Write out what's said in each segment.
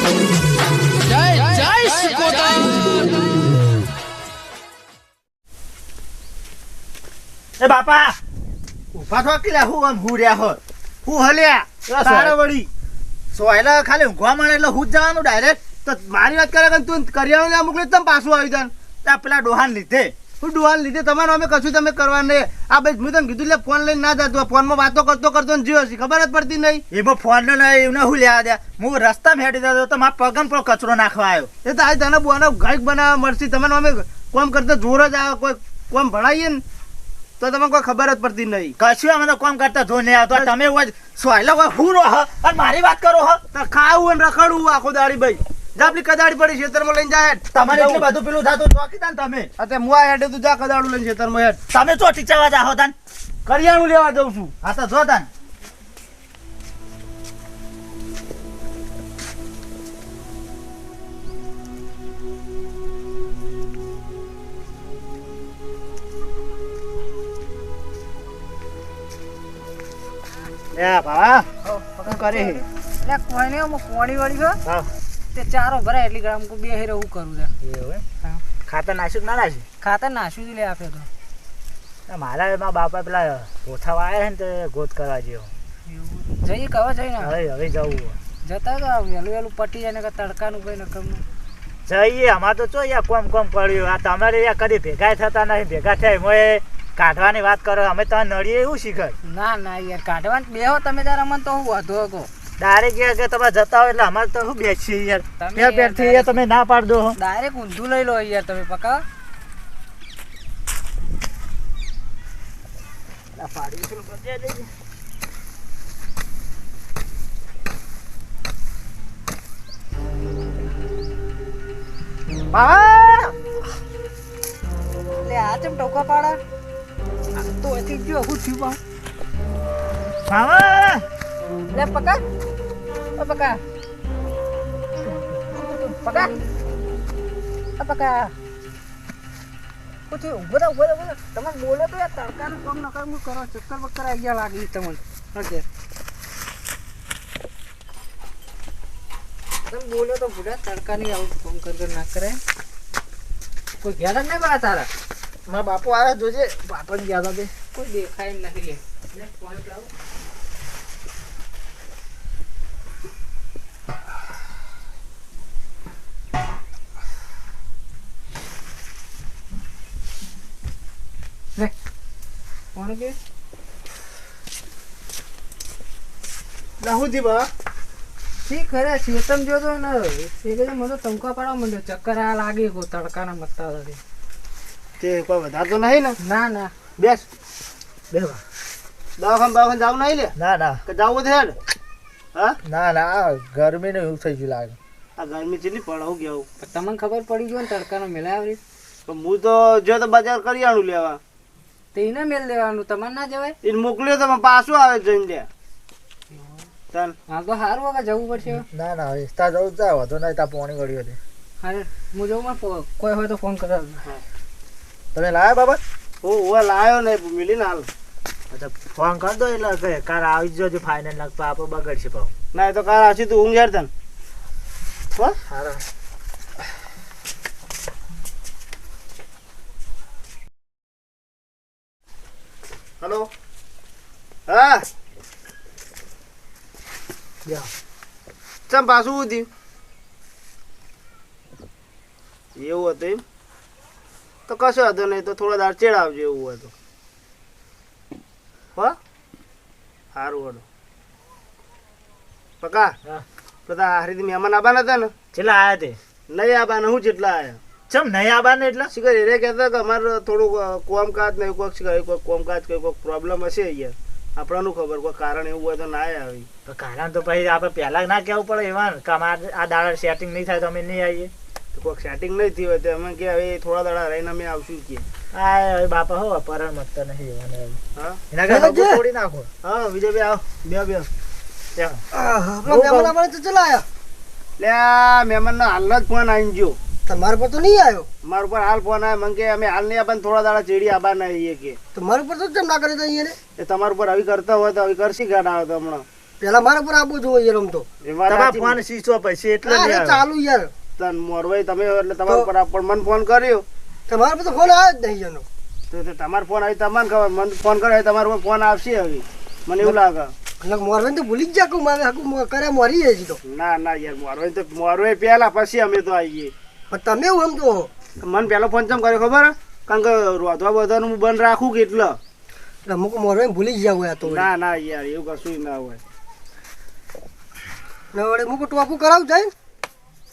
જય જય સિકોતર એ બાપા ઊભા થો કે હું આમ હું રહ્યા હો હું હલ્યા પેલા તારે વળી સોયલા ખાલી ઊંઘવા મળે એટલે હું જ જવાનું ડાયરેક્ટ તો મારી વાત કરે કે તું કરિયાણું ના મોકલે તમે પાછું આવી જાન ત્યાં પેલા ડોહાન લીધે હું ડોહાન લીધે તમારે અમે કશું તમે કરવા નહીં. આ ભાઈ હું તને કીધું એટલે ફોન લઈને ના જતો ફોનમાં વાતો કરતો કરતો ને જીવો છે ખબર જ પડતી નહીં. એમાં ફોન નો નહીં એમને હું લેવા દે. હું રસ્તા હેડી જતો તો મારા પગમ પર કચરો નાખવા આવ્યો. એ તો આજે તને બોનો ઘાઈક બનાવવા મળશે. તમને અમે કોમ કરતા જોર જ આવે. કોઈ કોમ ભણાવીએ ને તો તમને કોઈ ખબર જ પડતી નહીં. કશું અમે તો કોમ કરતા જો નહીં આવતો. તમે સોયલો હું રહો અને મારી વાત કરો હો. તો ખાવું અને રખડવું આખો દાડી ભાઈ જા આપણી કદાડી પડી ખેતરમાં લઈને જાય તમારે એટલું બધું પેલું થતું ચોકીદાર તમે. અતે મુઆ હેડે તું જા કદાડું લઈને ખેતરમાં હેડ. તમે તો ટીચાવા જાહો તાન કરિયાણું લેવા જઉં છું. હા તો જો તાન લે ભા શું કરે હે? એટલે કોઈ નહીં હું કોણી વાળી ગયો હા. તે ચારો ભરાય એટલી ગ્રામ કો બે હેરે હું કરું છે. એવું હા. ખાતર નાખ્યું ના નાખ્યું ખાતર નાશું જ લે આપે તો. મારા એમાં બાપા પેલા પોથા વાયા છે ને તે ગોત કરવા જેવો. જઈએ કવા જઈને? હવે હવે જવું જતા તો વહેલું વહેલું પટી જાય ને તડકાનું કઈ નકમનું. જઈએ અમાર તો ચો યા કોમ કોમ પડ્યું. આ તમારે યા કદી ભેગા થતા નહીં ભેગા થાય મોએ કાઢવાની વાત કરો. અમે તો નડીએ એવું શીખર. ના ના યાર કાઢવાનું બે હો તમે તારા અમને તો હું વાંધો હકો. ડાયરેક્ટ ગયા કે તમે જતા હોય એટલે અમારે તો શું બેસી યાર પેર યાર તમે ના પાડ દો. ડાયરેક્ટ ઊંધું લઈ લો યાર તમે પકા લે. આ ચમ ટોકા પાડા તો એથી ગયો હું થયું બા! લે પકા Apakah? Apakah? પકા પૂછ્યું ઊભો થા ઊભો થા. તમે બોલો તો તડકાનું કામ ન કરવું કરો ચક્કર બક્કર આવી ગયા લાગી તમને ઓકે તમે બોલો તો ભૂડા તડકાની આવું કામ કર ના કરે કોઈ ઘેર જ નહીં બા તારા મારા બાપુ આવ્યા જોજે બાપાને ગયા હતા કોઈ દેખાય એમ નથી પાણી લાવો. પી. રાહુલજી બા શી ખરે શેતમ જોતો ને. એ કે મને તો તંકા પાડવા માંડ્યો. ચક્કર આ લાગે કો તડકાના મત્તા હતી તે કોઈ વધારતો નહીં ને? ના ના. બેસ. બે બા. દવાખાન દવાખાન જાવ નહીં લે? ના ના. કે જાવું છે હા? ના ના ગરમી ને એવું થઈ ગયું લાગે. આ ગરમી જેટલી પડવું ગયું પણ તમને ખબર પડી ગયો ને તડકાનો મેળાવરી પણ હું તો જો તો બજાર આણું લેવા. તો મેલ મેળ દેવાનું તમારે ના જવાય? એ મોકલ્યો તો પણ પાછું આવે જઈને લે ચાલ. હા તો સારું વગર જવું પડશે ના ના હવે તા જવું તા વધુ નહીં તા પોણી ગળ્યો છે. હા હું જવું મને કોઈ હોય તો ફોન કરાવ તમે લાયા બાબા? હું હું લાયો ને મિલીને હાલ. અચ્છા ફોન કર દો એટલે કે કાર આવી જજો ફાઇનલ નાખવા આપણે બગડશે પાવ ના એ તો કાર આવશે તું ઊંઘ યાર તને. હો? સારા હલો હા ચમ પાછું થયું એવું હતું એમ? તો કશો હતો નહીં તો થોડા દાળ ચેડ આવજો એવું હોય તો. હો? સારું હડો. પકા બધા હારી મહેમાન આવવાના હતા ને? કેટલા આયા તે? નહીં આવવાના હું જેટલા આવ્યા ચમ નહીં આબાને એટલા? શીખર એને કહેતા કે અમારે થોડુંક અ, કોમકાજ નહીં કોઈક શીખર કોઈક કોમકાજ કોઈ કોઈક પ્રોબ્લેમ હશે યાર આપણાનું ખબર કોઈ કારણ એવું હોય તો ના આવી. તો કારણ તો પછી આપણે પહેલા ના કહેવું પડે એવા કામ આ દાડા સેટિંગ નહીં થાય તો અમે નહીં આવીએ. તો કોઈક સેટિંગ નહીં થયું હોય તો અમે કે હવે થોડા દાડા રહીને અમે આવશું કે. હા હવે બાપા હો પરણ મતતા નહીં એવાને હા? એના કરતા હગું નાખો. હા વિજયભાઈ આવો. બે બે. ત્યાં. લે આ મહેમાનનો હાલ જ ફોન આવી ગયો. તમારા પર તો નહીં આવ્યો? મારા ઉપર હાલ ફોન આવ્યો. મંગે કે અમે હાલ નહીં આપણને થોડા દાડા ચીડી આબા ના આવીએ કે. તમારા ઉપર તો કેમ ના કરે તો અહીંયા એ તમારા ઉપર આવી કરતા હોય તો આવી કરશી ગાડા આવે તો હમણાં. પેલા મારા પર આપવું જોઈએ રમતો. એ તમારા ફોન શીશો પછી એટલે નહીં ચાલુ યાર. તન મોરવાઈ તમે એટલે તમારા પર પણ મને ફોન કર્યો. તમારા પર તો ફોન આવ્યો જ નહીં એનો તો તો તમારો ફોન આવી તમને ખબર. મને ફોન કર્યો તમારો ફોન આવશે હવે. મને એવું લાગે. મોરવાઈ તો ભૂલી જ જા મારે હાકું કર્યા મોરી જાય તો. ના ના યાર મોરવાઈ તો મોરવાઈ પહેલા પછી અમે તો આવીએ. પણ તમે એવું સમજો મને પેલો ફોન ચમ કર્યો ખબર? કારણ કે રોધવા બધાનું હું બંધ રાખું કે એટલે? અમુક મોરે ભૂલી જ જાવ તો ના ના યાર એવું કશું ના હોય. ને વડે મુકું ટોપું કરાવું જાય ને?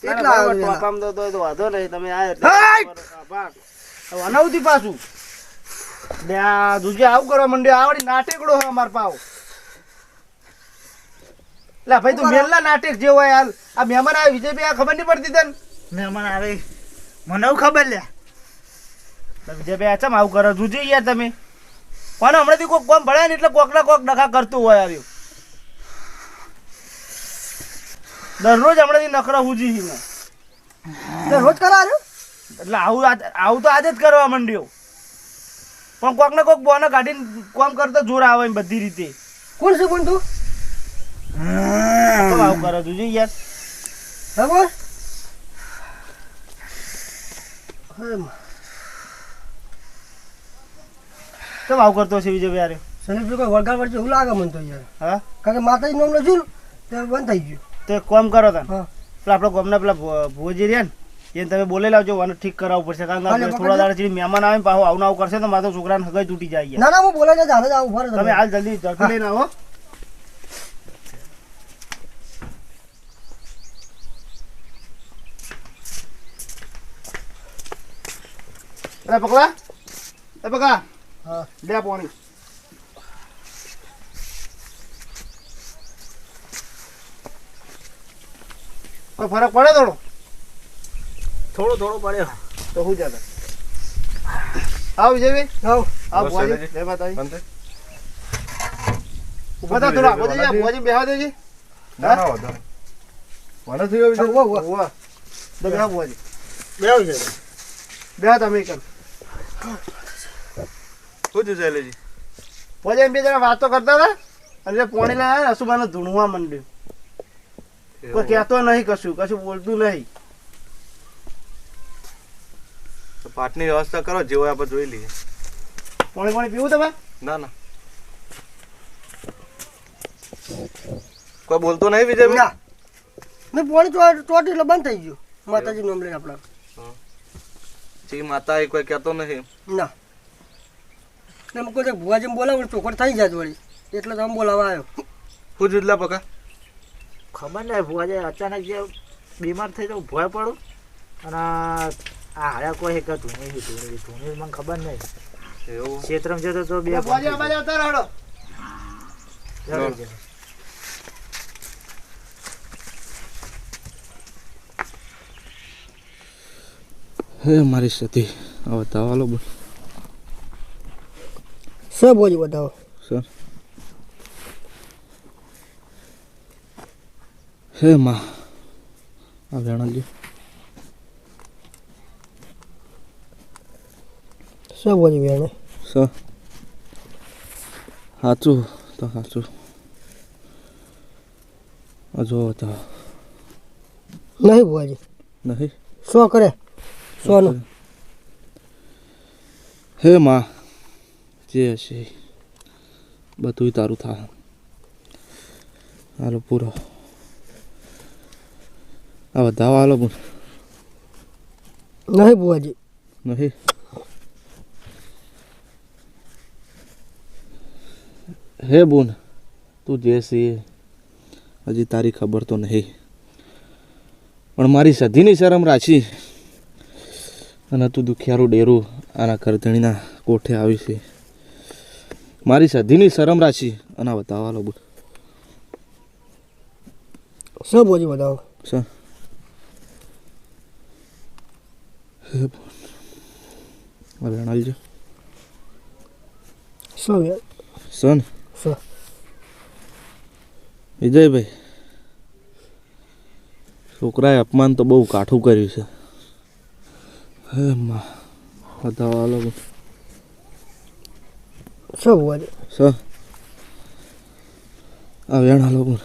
વહેલા. ટોપામ તો તો વાંધો નહીં તમે આ અનાવથી પાછું. બે આ દૂજે આવું કરવા માંડ્યો આવડી નાટેકડો હોય અમાર પાવ. લા ભાઈ તું મેલના નાટક જેવો હોય હાલ. આ મહેમાન વિજય વિજયભાઈ આ ખબર નહીં પડતી તને? મહેમાન આવે. મને ખબર લે. તો બે ચમ આવું કરો? જુજે યાર તમે. પણ હમણાંથી કોક કોમ ભળાય ને એટલે કોક ના કોક ડખા કરતું હોય આવ્યું. દરરોજ હમણાંથી નખરા હુજી હિને. દરરોજ કરા કરાવ્યો એટલે આવું આવું તો આજે જ કરવા માંડ્યો. પણ કોક ને કોક બોને કાઢીને કોમ કરતો જોર આવે એમ બધી રીતે. કોણ છે પણ તું? તો આવું કરો તું યાર. હા બોલ હમ. કેમ આવું કરતો છે બીજો યાર સનીપભાઈ કોઈ વળગાડ વળશે એવું લાગે મને તો યાર. હા? કારણ કે માતાજી નામ ને તે બંધ થઈ ગયું. તો એક કામ કરો તને હા. પેલા આપણા ગામના પેલા ભોજી ભુવોજી રહ્યા ને એને તમે બોલે લાવજો અને ઠીક કરાવવું પડશે. કારણ કે થોડા દાડા જેવી મહેમાન આવે ને પાછું આવું આવું કરશે તો મારા છોકરાને હગાઈ તૂટી જાય ના ના હું બોલાય ને હાલ જ આવું તમે. હાલ જલ્દી ઝડપી લઈને આવો. અરે પકડા એ પકડા હા લે પાણી કોઈ ફરક પડે થોડો થોડો થોડો પડ્યો તો હું જતા આવ વિજયભાઈ આવ આવ શૈલેષજી. જય માતાજી ઊભા થા થોડા આવો જઈએ બેહવા દેજી ના ના વાંધો નહીં. થયો વિજય? ઊભો, ઊભો. ઊભા તો બેહવા ભુવાજી બેહવા તમે કર શું થયું? ભુવાજી એમ બે જણા વાતો કરતા હતા. અને પોણી અસુબાને ધૂણવા માંડ્યું. કોઈ કહેતો નહીં કશું કશું બોલતું નહીં. તો પાટની વ્યવસ્થા કરો જેવો આપણે જોઈ લઈએ. પોણી પાણી પીવું તમે? ના ના. કોઈ બોલતો નહીં વિજય ના. મેં પોણી ચોટ એટલે બંધ થઈ ગયું. માતાજી નામ લઈને આપણા. જી માતા એ કોઈ કહેતો નથી. ના. ને મેં કોઈ ભુવાજી બોલાવું ચોકડ થઈ જાય વળી. એટલે તમે બોલાવા આવ્યો. શું જુદલા પકા? ખબર નહીં ભુવાજી અચાનક જે બીમાર થઈ જાઉં ભોય પડું. અને આ હાડા કોઈ એક ધૂણી ધૂણી ધૂની મને ખબર નહીં. એવું? ક્ષેત્રમાં જતો તો બે ભુવાજી આ બાજુ આવતા રહો. હે મારી સતી. હવે તાવાલો બોલ. સર ભુવાજી બતાવો? સર. હે માં. આ વેણલજી સર ભુવાજી બેને સર. સાચું તો સાચું જો તા નહીં ભુવાજી નહીં. શું કરે? સોનું હે માં જે હશે બધું તારું થા હાલો પૂરો. આ બધા હાલો બોલ નહીં બુવાજી નહીં? હે બુન તું જે છે હજી તારી ખબર તો નહીં. પણ મારી સધીની શરમ રાખી. અને તું દુખિયારું ડેરું આના કરધણીના કોઠે આવી છે. મારી સધીની શરમ રાશી અને બતાવવા બોલ. સર ભુવાજી બતાવો સર આ શું સન વિજયભાઈ છોકરાએ અપમાન તો બહુ કાઠું કર્યું છે. હે માં બતાવો હાલો બોલ. સર આ વેણ બોલ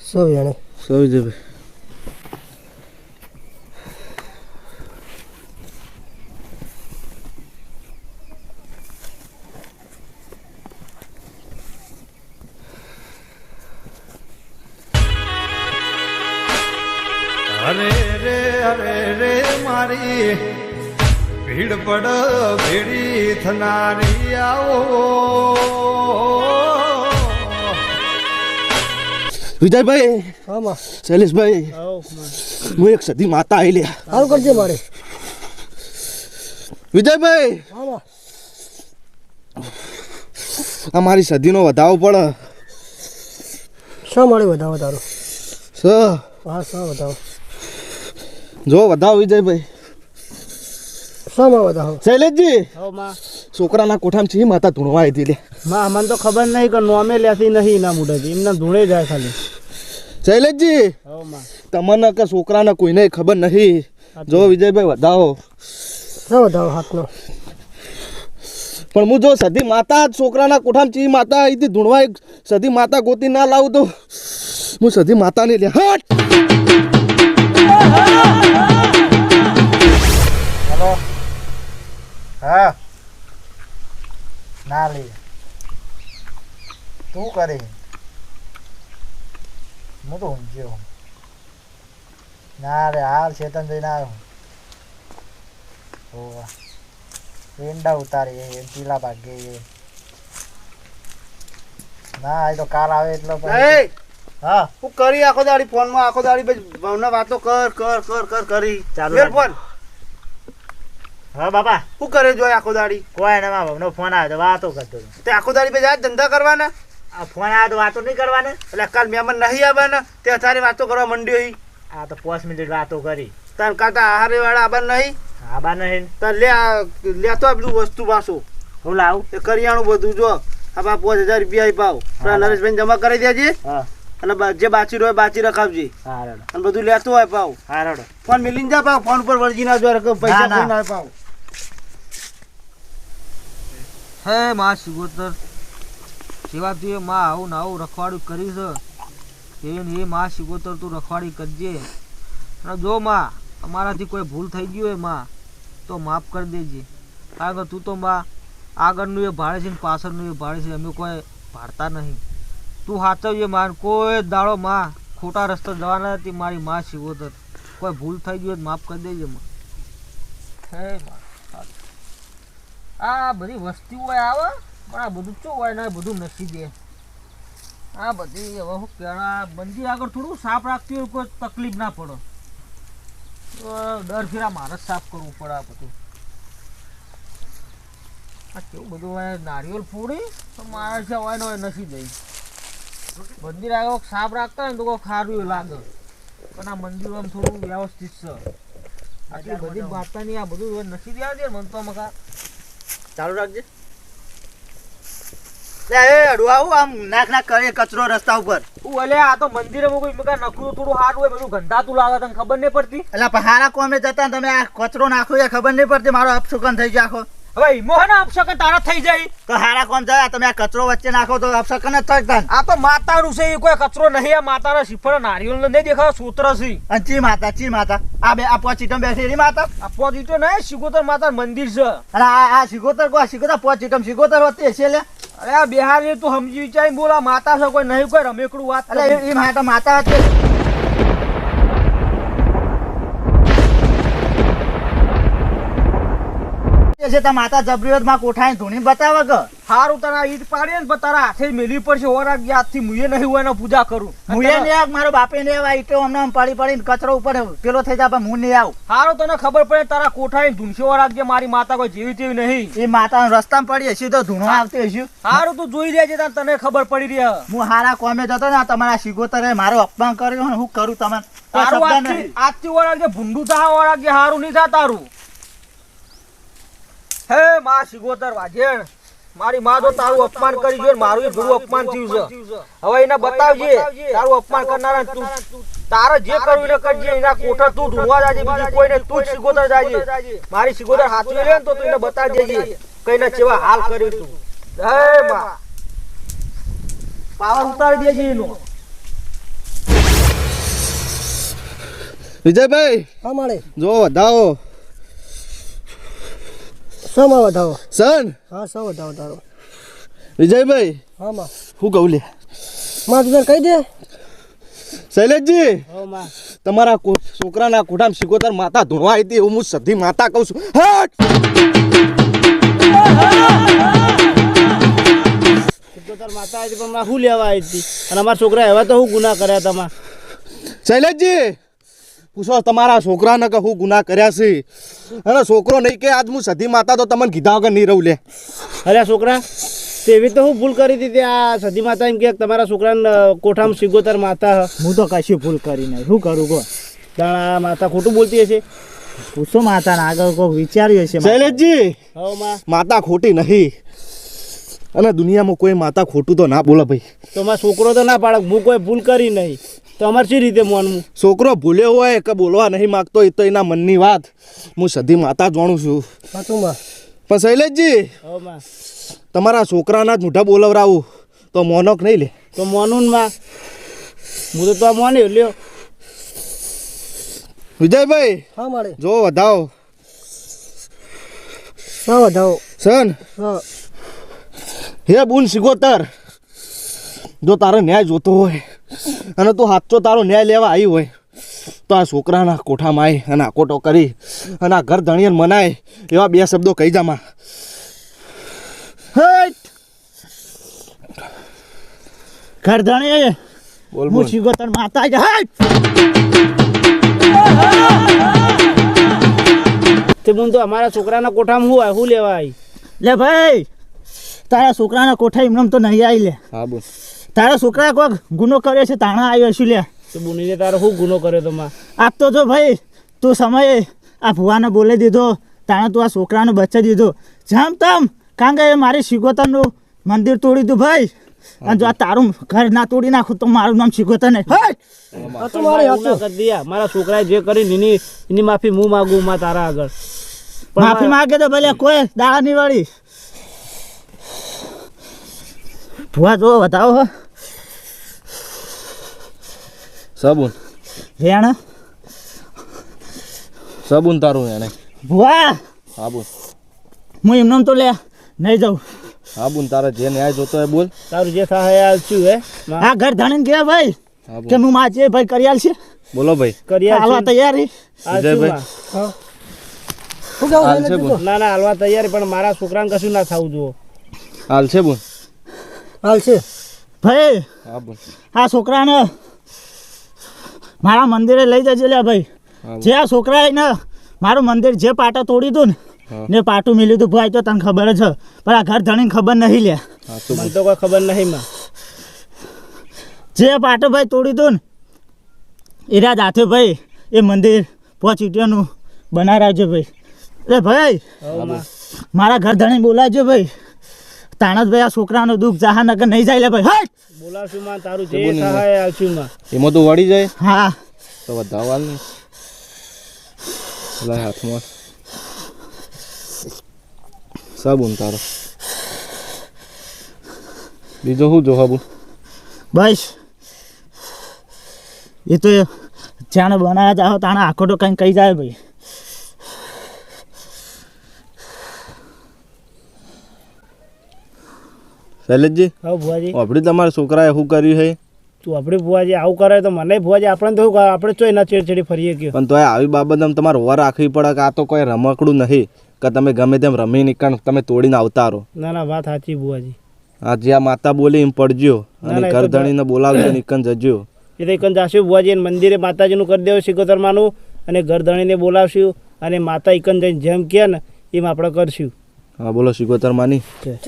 સૌ જાણે સૌ જવે વિજયભાઈ? આમાં. શૈલેષભાઈ? હું એક સદી માતા આવી લ્યા સારું કરજે મારે. વિજયભાઈ? આ મારી સદીનો વધાવો પડે. શા મળે વધાવો તારો? સ. હા શા વધાવો? જો વધાવો વિજયભાઈ. શા માં વધાવો? શૈલેષજી? હા માં. છોકરાના કોઠામાં છે માતા ધૂણવા આવી હતી લે માં મને તો ખબર નહીં કે નોમે લેતી નહીં એના મુઢેથી. એમને ધૂણે જાય ખાલી. શૈલેષજી તમને કે છોકરાને કોઈને ખબર નહીં? જો વિજયભાઈ વધાવો. વધાવો હાથનો. પણ હું જો સધી માતા જ છોકરાના કોઠામાં ચી માતા આવી હતી ધૂણવા એક સધી માતા ગોતી ના લાવું તો હું સધી માતાને લે. હટ! હલો. હા. ના લે. તું કરે. હું તો ઊંઘ્યો ના રે હાલ ચેતન જઈને આવ્યો. હોવા ઈંડા ઉતારી એ પીલા ભાગે. એ ના એ તો કાલ આવે એટલો હા. હું કરી આખો દાડી ફોનમાં આખો દાડી ભાઈ ભાવના વાતો કર કર કર કર કરી. ચાલુ ફોન. હા બાપા. શું કરે જો આખો દાડી? કોઈ ને મારા ફોન આવ્યો તો વાતો કરતો તે આખો દાડી ભાઈ આ ધંધા કરવાના? આ ફોન આવ્યો તો વાતો નહીં કરવાના. એટલે કાલ મહેમાન નહીં આવવાના તે અત્યારે વાતો કરવા માંડ્યો હી આ તો પાંચ મિનિટ વાતો કરી. તાર કાતા આહારે વાળા આબા નહીં? આ બા નહીં. તાર લે લેતો આ બધું વસ્તુ પાછું. હું લાવ? એ કરિયાણું બધું જો. આ બા પાંચ હજાર રૂપિયા પાવ નરેશભાઈ જમા કરી દેજે. હા. અને જે બાચી રહ્યો બાચી રખાવજે. અને બધું લેતો હોય પાવ હા ફોન મિલીને જા પાવ ફોન ઉપર વળગી ના જો પૈસા. ના પાવ હે, માં શિગોતર સેવા તું માં આવું ને આવું રખવાડું કરીશ છે. એ માં શિગોતર તું રખવાડી કરજે. અને જો માં, અમારાથી કોઈ ભૂલ થઈ ગઈ હોયમાં, તો માફ કરી દેજે. કારણ કે તું તો માં, આગળનું એ ભાડે છે ને પાછળનું એ ભાડે છે, અમે કોઈ ભાડતા નહીં. તું સાચવજે માં કોઈ દાડો માં ખોટા રસ્તે જવાના હતી મારી માં શિગોતર કોઈ ભૂલ થઈ ગઈ હોય માફ કરી દેજે માં. હે, માં. આ બધી વસ્તી હોય આવે, પણ આ બધું શું હોય ને બધું દે આ બધી હવે શું કહેવાય બંદી આગળ થોડું સાફ રાખતી હોય કોઈ તકલીફ ના પડે. તો દર ફેરા મારે સાફ કરવું પડે આ બધું. આ કેવું બધું હોય, નારિયેલ ફોડી, તો મારે છે હોય ને હોય નથી મંદિર આગળ સાફ રાખતા હોય ને તો કોઈ ખારું લાગે. પણ આ મંદિર આમ થોડું વ્યવસ્થિત છે. આટલી બધી વાર્તાની આ બધું નસી દેવા દે મન તો મકા ચાલુ રાખજે. લે એ આમ નાક નાક કરે કચરો રસ્તા ઉપર. તું અલે આ તો મંદિરે માં કોઈ મકા નકરું થોડું હારું હોય બધું ગંધાતું લાગે તને ખબર નહીં પડતી? એટલે પહારા કોમે જતા તમે આ કચરો નાખો એ ખબર નહીં પડતી મારો અપશુકન થઈ જાય આખો. હવે મોહન અપશકન તારા થઈ જાય? તો હારા કોણ જાય? તમે આ કચરો વચ્ચે નાખો તો અપશકન જ થાય આ તો માતાનું છે એ કોઈ કચરો નહીં આ માતાના શિફળ નારિયેલ નહીં દેખાવ સૂત્ર છે. અને ચી માતા ચી માતા? આ બે આ પોચીટમ બેસી એની માતા? આ પોચીટમ નહીં શિગોતર માતા મંદિર છે. અને આ આ સિગોતર કો સિગોતર પોચીટમ સિગોતર હોતી હશે લે અરે આ બિહાર તું સમજી વિચારી બોલા માતા છે કોઈ નહીં કોઈ રમેકડું વાત અરે એ- એ માતા માતા હતી છે તા માતા જબરીવતમાં કોઠાઈ ધૂણી બતાવે કે? હારું તારા ઈટ પાડીએ ને તારા હાથે મેલી પડશે ઓરા હાથથી મુયે નહીં હોય પૂજા કરું. મુયે નહીં આવ મારો બાપે નહીં આવ ઈટો હમણાં આમ પાડી પાડીને કચરો ઉપર પેલો થઈ જાય પણ હું નહીં આવું. હારું તને ખબર પડે તારા કોઠાએ ધૂનશો રાખજે મારી માતા કોઈ જેવી તેવી નહીં. એ માતા રસ્તામાં પડી હશે તો ધૂણો આવતી હશે. હારું તું જોઈ લેજે તાર તને ખબર પડી રહી. હું હારા કોમે જતો ને તમારા સિગોતરે મારો અપમાન કર્યો ને હું કરું તમને આજથી. આજથી ઓળખજે ભૂંડું થા ઓળખજે હારું નહીં થા તારું. હે માં શિગોતર વાજેણ મારી માં તો તારું અપમાન કરી ગયો મારું એ અપમાન થયું છે. હવે એને બતાવજે તારું અપમાન કરનારા તું તારે જે કરવું એને કરજે એના કોઠા તું ઢૂંઢવા જાજે બીજું કોઈને તું જ જાજે. મારી શિગોતર હાથવી લે તો તું એને બતાવી દેજે કઈને ચેવા હાલ કર્યું તું. હે માં. પાવર ઉતારી દેજે એનો. વિજયભાઈ હા મારે. જો વધાવો. શોમાં વધાવો સન? હા સો વધાવો તારો. વિજયભાઈ? હા માં. હું કહું લે. માં તું કહી દે. શૈલેષજી હો માં. તમારા છોકરાના કોઠામાં શીખોતર માતા ધોવા આવી હતી એવું હું સધી માતા કહું છું. હટ! માતા આવી હતી પણ શું લેવા આવી હતી? અને અમારા છોકરા એવા તો હું ગુના કર્યા તમારે? શૈલેષજી! પૂછો તમારા છોકરાને કે હું ગુના કર્યા છે? અને છોકરો નહીં કે આજ હું સધી માતા તો તમને કીધા વગર નહીં રહું લે. અરે આ છોકરા તેવી તો હું ભૂલ કરી હતી આ સધી માતા એમ કે તમારા છોકરાને કોઠામાં સિગોતર માતા હું. તો કશું ભૂલ કરી નહીં. શું કરું કહો તાણા માતા ખોટું બોલતી હશે. પૂછો માતાને આગળ કોઈ વિચાર્યું હશે શૈલેષજી! માતા ખોટી નહીં. અને દુનિયામાં કોઈ માતા ખોટું તો ના બોલે ભાઈ. તો મારા છોકરો તો ના પાડે. હું કોઈ ભૂલ કરી નહીં. તો અમારે શી રીતે માનવું? છોકરો ભૂલ્યો હોય કે બોલવા નહીં માગતો એ તો એના મનની વાત. હું સધી માતા જાણું છું. માં. પણ શૈલેષજી તમારા છોકરાના જ મોઢા બોલવરાવું. તો મોનોક નહીં લે. તો મોનું માં. હું તો તો આ માન્યો લ્યો. વિજયભાઈ હા મારે. જો વધાવો. હા વધાવો. સન. હા. હે બુન સિગોતર. જો તારો ન્યાય જોતો હોય. અને તું સાચો તારો ન્યાય લેવા આવી હોય તો આ છોકરાના કોઠામાં આવી અને આકોટો કરી અને આ ઘર ધણીને મનાય એવા બે શબ્દો કહી જામાં ઘર ઘરધણી બોલ હું બોલ. શિગોતર માતા જ તે મું તો અમારા છોકરાના કોઠામાં હું શું લેવા આવી? લે ભાઈ તારા છોકરાના કોઠા એમને તો નહીં આવી લે. હા બોલ. તારા છોકરા કોઈક ગુનો કર્યો છે તાણા આવ્યો છું લે. તો બુનીને તારો શું ગુનો કર્યો તમા માં? આજ તો જો ભાઈ તું સમયે આ ભુવાને બોલી દીધો તાણે તું આ છોકરાને બચાવી દીધો. જામ તમ કારણ કે એ મારી શિગોતરનું મંદિર તોડી દીધું ભાઈ. અને જો આ તારું ઘર ના તોડી નાખું તો મારું નામ શિગોતર નહીં મારે છોકરાએ જે કરી એની એની માફી હું માગું માં તારા આગળ. માફી માગે તો ભલે કોઈ દાડા નહીં વળી ભુવા જો બતાવો હો. સબુન. રેણ? સાબુન તારું એને. ભુવા? સાબુન. હું એમનામ તો લે નહીં જાઉં. સાબુન તારે જે ન્યાય જોતો હે બોલ. તારું જે સહાય એ આવશું હે આ ઘર ધણીને ગયા ભાઈ કે હું માજે ભાઈ કરિયાલ છે. બોલો ભાઈ. કરિયાલ હાલવા તૈયારી. વિજયભાઈ. શું કેવું હાલ છે બોલ. ના ના હાલવા તૈયારી પણ મારા છોકરાને કશું ના થવું જુઓ. હાલ છે બોલ. હાલ છે. ભાઈ હા બોલ. આ છોકરાને મારા મંદિરે લઈ જજે લે ભાઈ. જે આ છોકરાએ ને મારું મંદિર જે પાટા તોડી દઉં ને. ને પાટું મિલ્યું હતું ભાઈ તો તને ખબર જ છે પણ આ ઘર ધણીને ખબર નહીં લે મને તો કોઈ ખબર નહીં માં. જે પાટો ભાઈ તોડી દઉં ને એરા દાથે ભાઈ એ મંદિર પોચ ઈટીઓનું બનાવરાવજો ભાઈ. એટલે ભાઈ મારા ઘર ધણી બોલાવજો ભાઈ. તાણજ ભાઈ આ છોકરાનું દુઃખ જહાનગર નહીં જાય લે ભાઈ. હટ! બોલાવશું માં તારું જે બોલ એ આવશું માં. એમાં તો વળી જાય. હા. તો વધાવ હાલ ને લાય હાથમાં. સાબુન તારો. બીજો શું જો હાબુ બસ. એ તો જાણે બનાવ્યા જાઓ તાણે આખો તો કંઈ કહી જાય ભાઈ. શૈલેષજી હા ભુવાજી. આપણે તમારા છોકરાએ શું કર્યું છે? તું આપણે ભુવાજી આવું કરે તો મને ભુવાજી આપણે તો આપણે ચોય ના ચેડચેડી ફરીએ ગયો પણ તો આવી બાબત આમ તમારે વાર રાખવી પડે કે આ તો કોઈ રમકડું નહીં કે તમે ગમે તેમ રમી નીકળ તમે તોડીને આવતા રહો. ના ના વાત સાચી ભુવાજી. આ જે આ માતા બોલી એમ પડજો અને ના, એ તો ઘર ધણીને બોલાવજો નીકળ જજો. એ તો એકન જાશું ભુવાજી અને મંદિરે માતાજીનું કરી દેવું સિકોતરમાનું અને ગરધણીને બોલાવશું અને માતા એકન જઈને જેમ કહે ને એમ આપણે કરશું. હા બોલો શિકોતર માની છે